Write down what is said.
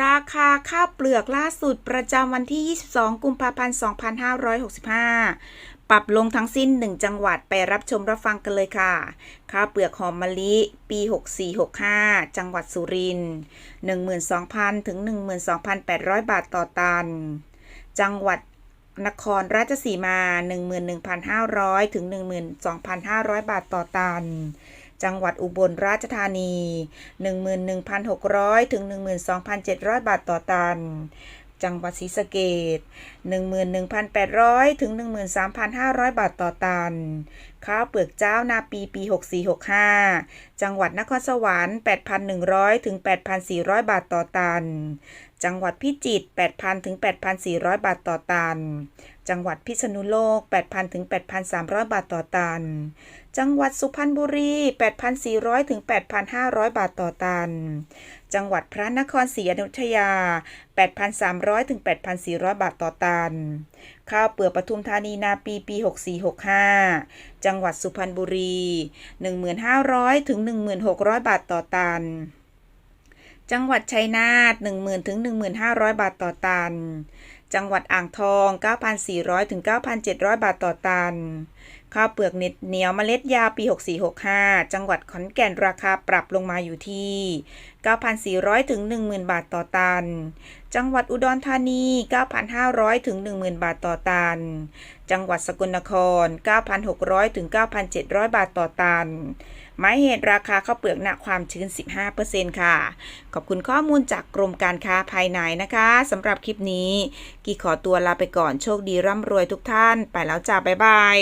ราคาข้าวเปลือกล่าสุดประจำวันที่ 22 กุมภาพันธ์ 2565 ปรับลงทั้งสิ้น 1 จังหวัดไปรับชมรับฟังกันเลยค่ะ ข้าวเปลือกหอมมะลิ ปี 6465 จังหวัดสุรินทร์ 12,000 ถึง 12,800 บาทต่อตัน จังหวัดนครราชสีมา 11,500 ถึง 12,500 บาทต่อตัน จังหวัดอุบลราชธานี 11,600 ถึง 12,700 บาทต่อตัน จังหวัดศรีสะเกด11,800 ถึง 13,500 บาทต่อตัน ข้าวเปลือกเจ้านาปีปี 6465 จังหวัดนครสวรรค์ 8,100 ถึง 8,400 บาทต่อตัน จังหวัดพิจิตร 8,000 ถึง 8,400 บาทต่อตัน จังหวัดพิษณุโลก 8,000 ถึง 8,300 บาทต่อตัน จังหวัดสุพรรณบุรี 8,400 ถึง 8,500 บาทต่อตัน จังหวัดพระนครศรีอยุธยา 8,300 ถึง 8,400 บาทต่อตัน ข้าวเปลือกปทุมธานีนาปีปี 6465 จังหวัดสุพรรณบุรี 1,500 ถึง 1,600 บาทต่อตัน จังหวัดชัยนาท10,000 ถึง 1,500 บาทต่อตัน จังหวัดอ่างทอง 9,400ถึง9,700 บาทต่อตัน ข้าวเปลือกเน็ตเหนียวเมล็ดยาวปี 6465 จังหวัดขอนแก่นราคาปรับลงมาอยู่ที่ 9,400ถึง10,000 บาทต่อตัน จังหวัดอุดรธานี 9,500ถึง10,000 บาทต่อตัน จังหวัดสกลนคร 9,600ถึง9,700 บาทต่อตัน หมายเหตุราคาข้าวเปลือกณความชื้น 15%ค่ะ ขอบคุณข้อมูลจากกรมการค้าภายในนะคะสำหรับคลิปนี้ กี่ขอตัวลาไปก่อนโชคดีร่ำรวยทุกท่าน ไปแล้วจ้าบ๊ายบาย